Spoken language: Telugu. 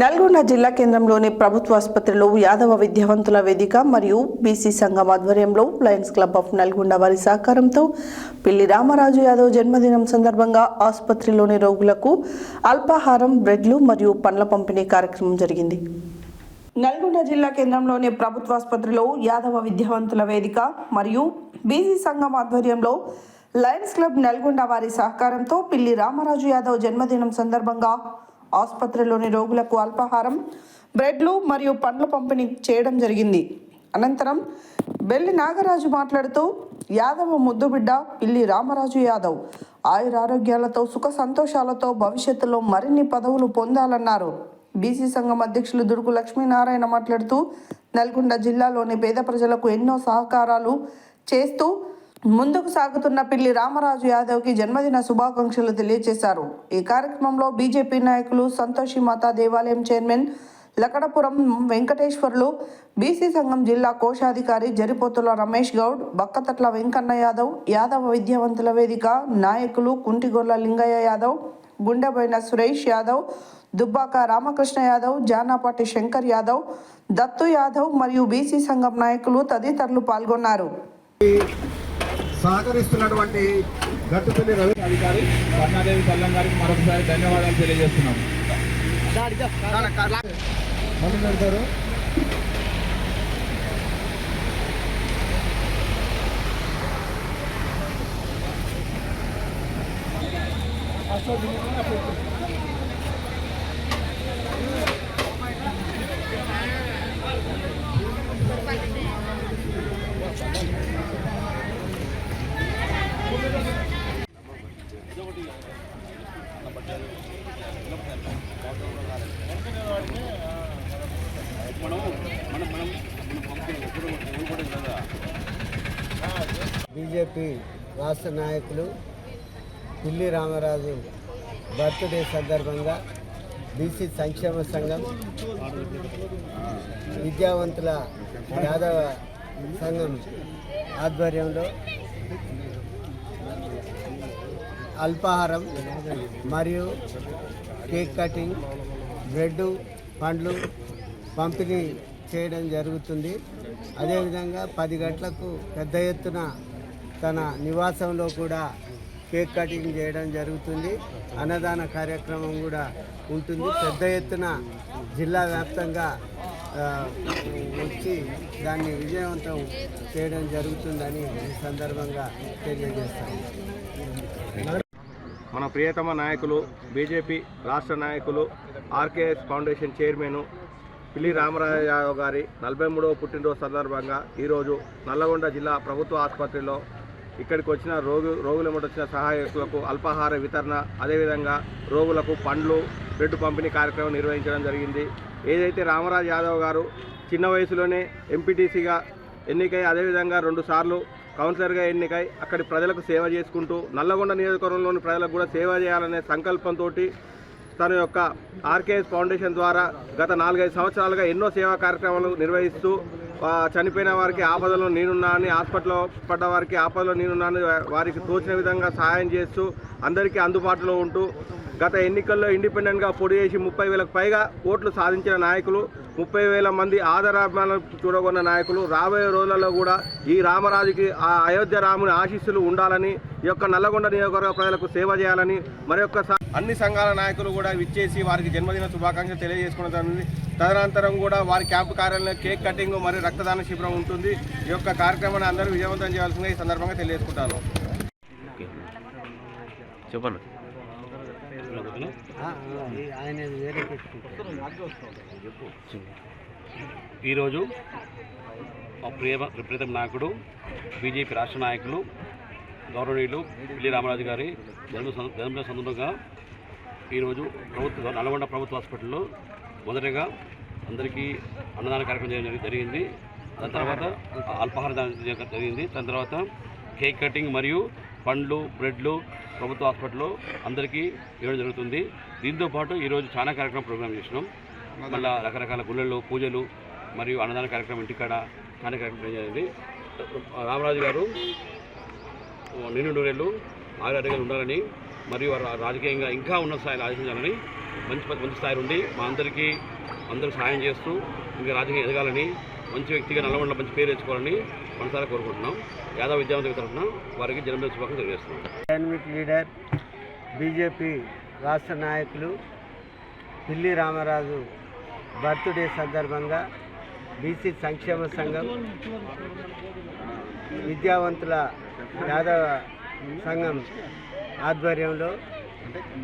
నల్గొండ జిల్లా కేంద్రంలోని ప్రభుత్వ ఆసుపత్రిలో యాదవ విద్యావంతుల వేదిక మరియు బీసీ సంఘం ఆధ్వర్యంలో లయన్స్ క్లబ్ ఆఫ్ నల్గొండ వారి సహకారంతో పిల్లి రామరాజు యాదవ్ జన్మదినం సందర్భంగా ఆసుపత్రిలోని రోగులకు అల్పాహారం బ్రెడ్లు మరియు పండ్ల పంపిణీ కార్యక్రమం జరిగింది. నల్గొండ జిల్లా కేంద్రంలోని ప్రభుత్వ ఆసుపత్రిలో యాదవ విద్యావంతుల వేదిక మరియు బీసీ సంఘం ఆధ్వర్యంలో లయన్స్ క్లబ్ నల్గొండ వారి సహకారంతో పిల్లి రామరాజు యాదవ్ జన్మదినం సందర్భంగా ఆసుపత్రిలోని రోగులకు అల్పాహారం బ్రెడ్లు మరియు పండ్ల పంపిణీ చేయడం జరిగింది. అనంతరం బెల్లి నాగరాజు మాట్లాడుతూ యాదవ ముద్దుబిడ్డ పిల్లి రామరాజు యాదవ్ ఆయురారోగ్యాలతో సుఖ సంతోషాలతో భవిష్యత్తులో మరిన్ని పదవులు పొందాలన్నారు. బీసీ సంఘం అధ్యక్షులు దుర్గు లక్ష్మీనారాయణ మాట్లాడుతూ నల్గొండ జిల్లాలోని పేద ప్రజలకు ఎన్నో సహకారాలు చేస్తూ ముందుకు సాగుతున్న పిల్లి రామరాజు యాదవ్కి జన్మదిన శుభాకాంక్షలు తెలియజేశారు. ఈ కార్యక్రమంలో బీజేపీ నాయకులు సంతోషి మాతా దేవాలయం చైర్మన్ లకడపురం వెంకటేశ్వర్లు బీసీ సంఘం జిల్లా కోశాధికారి జరిపోతుల రమేష్ గౌడ్ బక్కతట్ల వెంకన్న యాదవ్ యాదవ విద్యావంతుల వేదిక నాయకులు కుంటిగొల్ల లింగయ్య యాదవ్ గుండెబోయిన సురేష్ యాదవ్ దుబ్బాక రామకృష్ణ యాదవ్ జానాపాటి శంకర్ యాదవ్ దత్తు యాదవ్ మరియు బీసీ సంఘం నాయకులు తదితరులు పాల్గొన్నారు. సహకరిస్తున్నటువంటి గట్టుపల్లి రవి అధికారి కర్ణాదేవి పల్లం గారికి మరొకసారి ధన్యవాదాలు తెలియజేస్తున్నాము మొదలు పెడతారు బీజేపీ రాష్ట్ర నాయకులు పిల్లి రామరాజు బర్త్డే సందర్భంగా బీసీ సంక్షేమ సంఘం విద్యావంతుల యాదవ సంఘం ఆధ్వర్యంలో అల్పాహారం మరియు కేక్ కటింగ్ బ్రెడ్ పండ్లు పంపిణీ చేయడం జరుగుతుంది. అదేవిధంగా పది గంటలకు పెద్ద ఎత్తున తన నివాసంలో కూడా కేక్ కటింగ్ చేయడం జరుగుతుంది. అన్నదాన కార్యక్రమం కూడా ఉంటుంది. పెద్ద ఎత్తున జిల్లా వ్యాప్తంగా వచ్చి దాన్ని విజయవంతం చేయడం జరుగుతుందని ఈ సందర్భంగా తెలియజేస్తాను. మన ప్రియతమ నాయకులు బీజేపీ రాష్ట్ర నాయకులు ఆర్కేఎస్ ఫౌండేషన్ చైర్మన్ పిల్లి రామరాజ యాదవ్ గారి నలభై మూడవ పుట్టినరోజు సందర్భంగా ఈరోజు నల్లగొండ జిల్లా ప్రభుత్వ ఆసుపత్రిలో ఇక్కడికి వచ్చిన రోగు రోగుల వచ్చిన సహాయకులకు అల్పాహార వితరణ అదేవిధంగా రోగులకు పండ్లు బ్రెడ్ పంపిణీ కార్యక్రమం నిర్వహించడం జరిగింది. ఏదైతే రామరాజ్ యాదవ్ గారు చిన్న వయసులోనే ఎంపీటీసీగా ఎన్నికై అదేవిధంగా రెండు సార్లు కౌన్సిలర్గా ఎన్నికై అక్కడి ప్రజలకు సేవ చేసుకుంటూ నల్లగొండ నియోజకవర్గంలోని ప్రజలకు కూడా సేవ చేయాలనే సంకల్పంతో తన యొక్క ఆర్కేఎస్ ఫౌండేషన్ ద్వారా గత నాలుగైదు సంవత్సరాలుగా ఎన్నో సేవా కార్యక్రమాలు నిర్వహిస్తూ చనిపోయిన వారికి ఆపదలో నేనున్నా అని హాస్పిటల్లో పడ్డ వారికి ఆపదలో నేనున్నా అని వారికి తోచిన విధంగా సహాయం చేస్తూ అందరికీ అందుబాటులో ఉంటూ గత ఎన్నికల్లో ఇండిపెండెంట్గా పోటీ చేసి ముప్పై వేలకు పైగా ఓట్లు సాధించిన నాయకులు ముప్పై వేల మంది ఆదరాభిమానులు చూడగొన్న నాయకులు. రాబోయే రోజులలో కూడా ఈ రామరాజుకి ఆ అయోధ్య రాముని ఆశీస్సులు ఉండాలని ఈ యొక్క నల్లగొండ నియోజకవర్గ ప్రజలకు సేవ చేయాలని మరొకసారి అన్ని సంఘాల నాయకులు కూడా విచ్చేసి వారికి జన్మదిన శుభాకాంక్షలు తెలియజేసుకోవడం జరిగింది. తదనంతరం కూడా వారి క్యాంపు కార్యాలయంలో కేక్ కటింగ్ మరియు రక్తదాన శిబిరం ఉంటుంది. ఈ యొక్క కార్యక్రమాన్ని అందరూ విజయవంతం చేయాల్సిందిగా ఈ సందర్భంగా తెలియజేసుకుంటాను. చెప్పండి. ఆయన వేరే పెట్టుకుంటారు. ఈరోజు ప్రియ విపరీతం నాయకుడు బీజేపీ రాష్ట్ర నాయకులు గౌరవనీయులు పిల్లి రామరాజు గారి జన్మ జన్మదిన సందర్భంగా ఈరోజు ప్రభుత్వ నల్గొండ ప్రభుత్వ హాస్పిటల్లో మొదటగా అందరికీ అన్నదాన కార్యక్రమం జరిగింది. దాని తర్వాత అల్పాహార జరిగింది. దాని తర్వాత కేక్ కటింగ్ మరియు పండ్లు బ్రెడ్లు ప్రభుత్వ హాస్పిటల్లో అందరికీ ఇవ్వడం జరుగుతుంది. దీంతో పాటు ఈరోజు చాలా కార్యక్రమం ప్రోగ్రామ్ చేసినాం. మళ్ళీ రకరకాల గుళ్ళల్లో పూజలు మరియు అన్నదాన కార్యక్రమం ఇంటికాడ చాలా కార్యక్రమం జరిగింది. రామరాజు గారు నిన్ను నూరేళ్ళు ఆరు ఉండాలని మరియు వారు రాజకీయంగా ఇంకా ఉన్న స్థాయిలో ఆలోచించాలని మంచి మంచి స్థాయిలో ఉండి మా అందరికీ అందరూ సహాయం చేస్తూ ఇంకా రాజకీయం ఎదగాలని మంచి వ్యక్తిగా నల్లగొండ మంచి పేరు తెచ్చుకోవాలని మనసారా కోరుకుంటున్నాం. యాదవ్ విద్యావంతుల తరఫున వారికి జన్మదిన శుభాకాంక్షలు తెలియజేస్తున్నాం. డైనమిక్ లీడర్ బీజేపీ రాష్ట్ర నాయకులు పిల్లి రామరాజు బర్త్డే సందర్భంగా బీసీ సంక్షేమ సంఘం విద్యావంతుల యాదవ సంఘం ఆధ్వర్యంలో